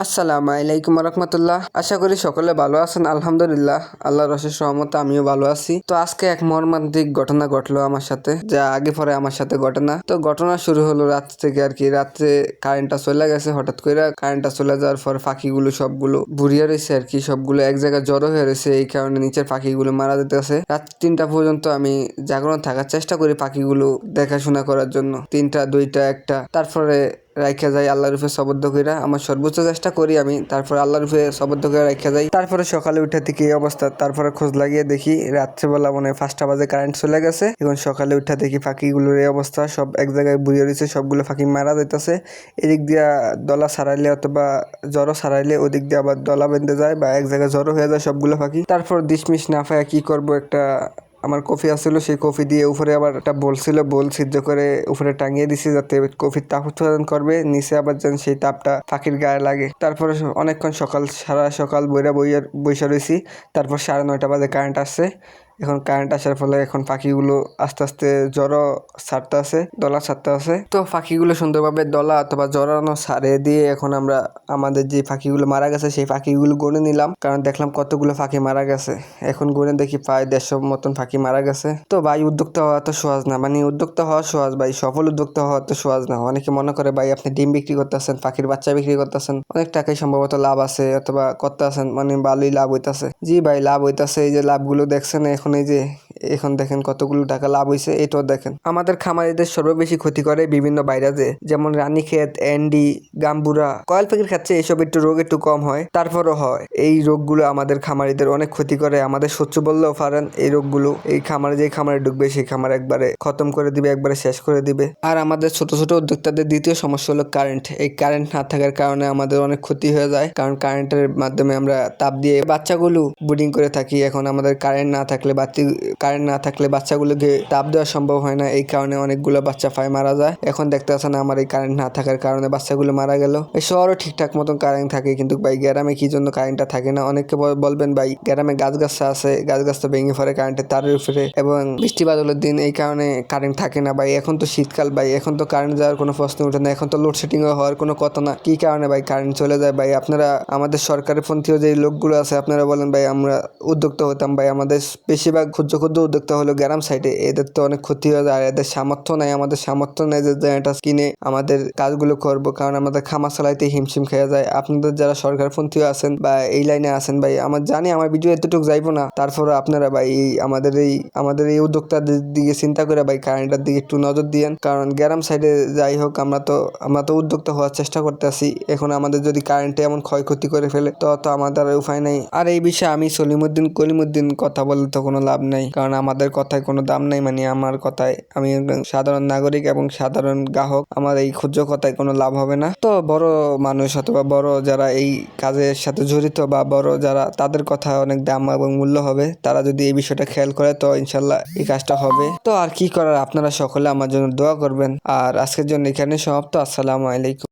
আসসালামু আলাইকুম রহমতুল্লাহ আশা করি সকলে ভালো আছেন, আলহামদুলিল্লাহ। আল্লাহর রসের সহমত আমিও ভালো আছি। তো আজকে এক মর্মান্তিক ঘটনা ঘটলো আমার সাথে, যা আগে পরে আমার সাথে ঘটে না তো ঘটনা শুরু হলো রাত থেকে আর কি, রাত্রে কারেন্টটা চলে গেছে, হঠাৎ করে কারেন্টটা চলে যাওয়ার পর পাখিগুলো সবগুলো বুড়িয়ে রয়েছে আর কি, সবগুলো এক জায়গায় জড়ো হয়ে রয়েছে, এই কারণে নিচের পাখিগুলো মারা যেতেছে। রাত তিনটা পর্যন্ত আমি জাগরণ থাকার চেষ্টা করি পাখিগুলো দেখাশোনা করার জন্য, তিনটা, দুইটা, একটা। তারপরে রাইখা যায় আল্লাহ রূপে শবদ্ধ কইরা। আমার সর্বোচ্চ চেষ্টা করি আমি, তারপর আল্লাহ রূপে শবদ্ধ করে রাখা যাই। তারপরে সকালে উঠে থেকে এই অবস্থা, তারপরে খোঁজ লাগিয়ে দেখি রাত্রেবেলা মনে পাঁচটা বাজে কারেন্ট চলে গেছে। এখন সকালে উঠে দেখি পাখিগুলোর এই অবস্থা, সব এক জায়গায় বুড়িয়ে রয়েছে, সবগুলো ফাঁকি মারা যাইতেছে। এদিক দিয়া দলা সারাইলে অথবা জ্বরও সারাইলে ওদিক দিয়ে আবার দলা বেঁধে যায় বা এক জায়গায় জ্বরও হয়ে যায় সবগুলো ফাঁকি। তারপর ডিসমিস না পায় কি করব একটা আমার কফি আসছিল সেই কফি দিয়ে উপরে আবার একটা বলছিল ছিল, বল সিদ্ধ করে উপরে টাঙিয়ে দিছি যাতে কফির তাপ উৎপাদন করবে। নিচে আবার যেন সেই তাপটা পাখির গায়ে লাগে। তারপরে অনেকক্ষণ সকাল, সারা সকাল বইরা বইয়ার বৈশা রয়েছি তারপর সাড়ে নয়টা বাজে কারেন্ট আসছে। এখন কারেন্ট আসার ফলে এখন পাখিগুলো আস্তে আস্তে জড়ো ছাড়তে আছে, দলা ছাড়তে আছে। তো পাখিগুলো সুন্দরভাবে দলা অথবা জড়ানো সারে দিয়ে এখন আমরা আমাদের যে পাখিগুলো মারা গেছে, সেই পাখিগুলো গনে নিলাম। কারণ দেখলাম কতগুলো পাখি মারা গেছে। এখন গনে দেখি প্রায় দেড়শো মতন পাখি মারা গেছে। তো ভাই, উদ্যোক্তা হওয়া তো সহজ না। মানে উদ্যোক্তা হওয়া সহজ ভাই, সফল উদ্যোক্তা হওয়া তো সহজ না। অনেকে মনে করে ভাই, আপনি ডিম বিক্রি করতেছেন, পাখির বাচ্চা বিক্রি করতেছেন। অনেক টাকাই সম্ভবত লাভ আছে অথবা করতে আছেন মানে ভালোই লাভ হইতাছে। জি ভাই, লাভ হইতাছে। এই যে লাভগুলো দেখছেন, এখন এই যে এখন দেখেন কতগুলো টাকা লাভ হয়েছে এটাও দেখেন। আমাদের খামারিদের সর্ববেশি ক্ষতি করে বিভিন্ন ভাইরাসে, যেমন রানীক্ষেত, অ্যান্ডি, গাম্বুরা। কয়েল পাখির খাচ্ছে এসব একটু রোগ একটু কম হয়, তারপরও হয়। এই রোগগুলো আমাদের খামারিদের অনেক ক্ষতি করে, আমাদের সহ্য বললেও পারেন এই রোগগুলো। এই খামারে যে খামারে ঢুকবে, সেই খামার একবারে খতম করে দিবে, একবারে শেষ করে দিবে। আর আমাদের ছোট ছোট উদ্যোক্তাদের দ্বিতীয় সমস্যা হলো কারেন্ট এই কারেন্ট না থাকার কারণে আমাদের অনেক ক্ষতি হয়ে যায়, কারণ কারেন্টের মাধ্যমে আমরা তাপ দিয়ে বাচ্চাগুলো বুডিং করে থাকি। এখন আমাদের কারেন্ট না থাকলে বাতি কারেন্ট না থাকলে বাচ্চাগুলোকে তাপ দেওয়া সম্ভব হয় না। এই কারণে অনেকগুলো বাচ্চা ফাই মারা যায়। এখন দেখতে আসে না আমার এই কারেন্ট না থাকার কারণে বাচ্চাগুলো মারা গেল। এই শহরও ঠিকঠাক মতন কারেন্ট থাকে, কিন্তু ভাই গ্রামে কি জন্য কারেন্টটা থাকে না? অনেকে বলবেন, ভাই, গ্রামে গাছ গাছ আছে গাছ গাছ তো ভেঙে পড়ে কারেন্টের তারের উপরে এবং বৃষ্টি বাদলের দিন এই কারণে কারেন্ট থাকে না। ভাই, এখন তো শীতকাল, ভাই, এখন তো কারেন্ট যাওয়ার কোনো প্রশ্ন ওঠে না। এখন তো লোডশেডিং হওয়ার কোনো কথা না। কি কারণে ভাই কারেন্ট চলে যায়? ভাই, আপনারা, আমাদের সরকারের পন্থীয় যে লোকগুলো আছে, আপনারা বলেন, ভাই, আমরা উদ্যোক্তা হতাম। ভাই, আমাদের বেশিরভাগ ক্ষুদ্র ক্ষুদ্র উদ্যোক্তা হলো গ্রাম সাইডে এদের তো অনেক ক্ষতি হয়ে যায় এদের সামর্থ্য নাই, আমাদের সামর্থ্য নেই যে এটা কিনে আমাদের কাজগুলো করব, কারণ আমাদের খামা চালাইতে হিমশিম খেয়ে যায়। আপনাদের যারা সরকারপন্থীও আছেন বা এই লাইনে আছেন ভাই, আমার জানি আমার ভিডিও এতটুকু যাইবো না। তারপরে আপনারা ভাই আমাদের এই আমাদের এই উদ্যোক্তাদের দিকে চিন্তা করে ভাই কারেন্টের দিকে একটু নজর দিয়েন। কারণ গ্রাম সাইডে যাই হোক, আমরা তো আমরা তো উদ্যোক্তা হওয়ার চেষ্টা করতেছি। এখন আমাদের যদি কারেন্টে এমন ক্ষয়ক্ষতি করে ফেলে, তো তো আমাদের উপায় নাই। আর এই বিষয়ে আমি সলিমুদ্দিন, কলিমুদ্দিন কথা বলে তো কোনো লাভ নাই, কারণ আমাদের কথায় কোনো দাম নাই। মানে আমার কথায় আমি সাধারণ নাগরিক এবং সাধারণ গ্রাহক, আমার এই ক্ষুদ্র কথায় কোনো লাভ হবে না। তো বড় মানুষ অথবা বড় যারা এই কাজের সাথে জড়িত বা বড় যারা, তাদের কথা অনেক দাম এবং মূল্য হবে। তারা যদি এই বিষয়টা খেয়াল করে তো ইনশাল্লাহ এই কাজটা হবে। তো আর কি করার, আপনারা সকলে আমার জন্য দোয়া করবেন। আর আজকের জন্য এখানে সমাপ্ত। আসসালামু আলাইকুম।